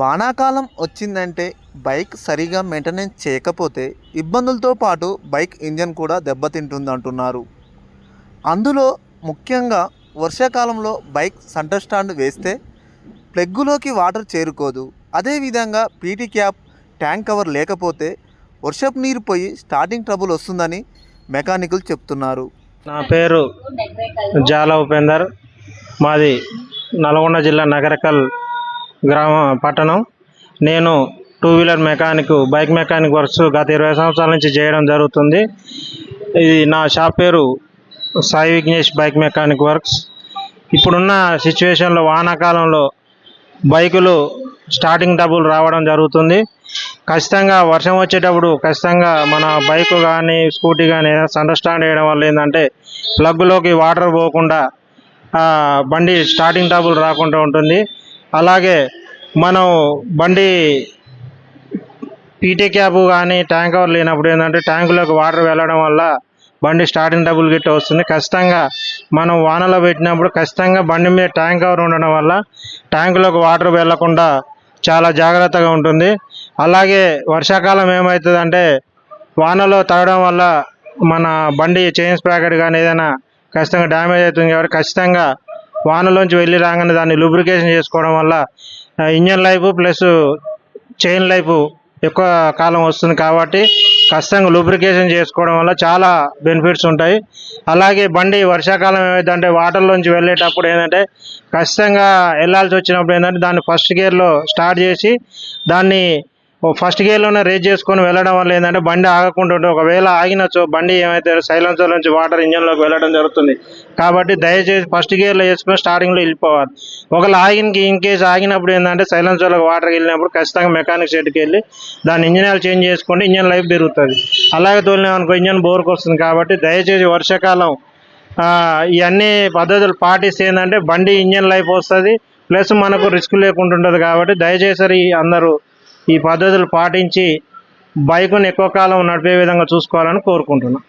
వానాకాలం వచ్చిందంటే బైక్ సరిగా మెయింటెనెన్స్ చేయకపోతే ఇబ్బందులతో పాటు బైక్ ఇంజన్ కూడా దెబ్బతింటుంది అంటున్నారు అందులో ముఖ్యంగా వర్షాకాలంలో బైక్ సెంటర్ స్టాండ్ వేస్తే ప్లగ్గులోకి వాటర్ చేరుకోదు. అదేవిధంగా పీటీ క్యాప్ ట్యాంక్ కవర్ లేకపోతే వర్షపు నీరు పోయి స్టార్టింగ్ ట్రబుల్ వస్తుందని మెకానికులు చెప్తున్నారు. నా పేరు జాల ఉపేందర్. మాది నల్గొండ జిల్లా నగరకల్ గ్రామ పట్టణం. నేను two wheeler mechanic bike mechanic works గత ఇరవై సంవత్సరాల నుంచి చేయడం జరుగుతుంది. ఇది నా షాప్ పేరు Sai Vighnesh bike mechanic works. ఇప్పుడున్న సిచ్యువేషన్లో వానాకాలంలో బైకులు స్టార్టింగ్ డబ్బులు రావడం జరుగుతుంది. ఖచ్చితంగా వర్షం వచ్చేటప్పుడు ఖచ్చితంగా మన బైక్ కానీ స్కూటీ కానీ అండర్స్టాండ్ వేయడం వల్ల ఏంటంటే ప్లగ్లోకి వాటర్ పోకుండా బండి స్టార్టింగ్ డబ్బులు రాకుండా ఉంటుంది. అలాగే మనం బండి పీటీ క్యాబ్ కానీ ట్యాంక్ కవర్ లేనప్పుడు ఏంటంటే ట్యాంకులోకి వాటర్ వెళ్ళడం వల్ల బండి స్టార్టింగ్ డబుల్ గిట్ట వస్తుంది. ఖచ్చితంగా మనం వానలో పెట్టినప్పుడు ఖచ్చితంగా బండి మీద ట్యాంక్ కవర్ ఉండడం వల్ల ట్యాంకులోకి వాటర్ వెళ్ళకుండా చాలా జాగ్రత్తగా ఉంటుంది. అలాగే వర్షాకాలం ఏమవుతుందంటే వానలో తగడం వల్ల మన బండి చైన్స్ ప్యాకెట్ కానీ ఏదైనా ఖచ్చితంగా డ్యామేజ్ అవుతుంది కాబట్టి ఖచ్చితంగా వానలోంచి వెళ్ళి రాగానే దాన్ని లూబ్రికేషన్ చేసుకోవడం వల్ల engine life plus chain life ఎక్కువ కాలం వస్తుంది కాబట్టి ఖచ్చితంగా లూబ్రికేషన్ చేసుకోవడం వల్ల చాలా బెనిఫిట్స్ ఉంటాయి. అలాగే బండి వర్షాకాలం ఏమైందంటే వాటర్లోంచి వెళ్ళేటప్పుడు ఏంటంటే ఖచ్చితంగా వెళ్ళాల్సి వచ్చినప్పుడు ఏంటంటే దాన్ని ఫస్ట్ గేర్లో స్టార్ట్ చేసి దాన్ని ఫస్ట్ గేర్లోనే రేజ్ చేసుకొని వెళ్ళడం వల్ల ఏంటంటే బండి ఆగకుండా ఒకవేళ ఆగినచో బండి ఏమైతే సైలెన్సర్ నుంచి వాటర్ ఇంజన్లోకి వెళ్ళడం జరుగుతుంది. కాబట్టి దయచేసి ఫస్ట్ గేర్లో వేసుకొని స్టార్టింగ్లో వెళ్ళిపోవాలి. ఒకవేళ ఆగినకి ఇన్ కేసు ఆగినప్పుడు ఏంటంటే సైలెన్సర్లోకి వాటర్ వెళ్ళినప్పుడు ఖచ్చితంగా మెకానిక్ షెడ్కి వెళ్ళి దాని ఇంజన్ ఆయిల్ చేంజ్ చేసుకుంటే ఇంజన్ లైఫ్ పెరుగుతుంది. అలాగే తోలినామనుకో ఇంజన్ బోర్కి వస్తుంది కాబట్టి దయచేసి వర్షాకాలం ఇవన్నీ పద్ధతులు పాటిస్తే ఏంటంటే బండి ఇంజన్ లైఫ్ వస్తుంది. ప్లస్ మనకు రిస్క్ లేకుండా ఉంటుంది కాబట్టి దయచేసి అందరూ ఈ పద్ధతులు పాటించి బైకును ఎక్కువ కాలం నడిపే విధంగా చూసుకోవాలని కోరుకుంటున్నాను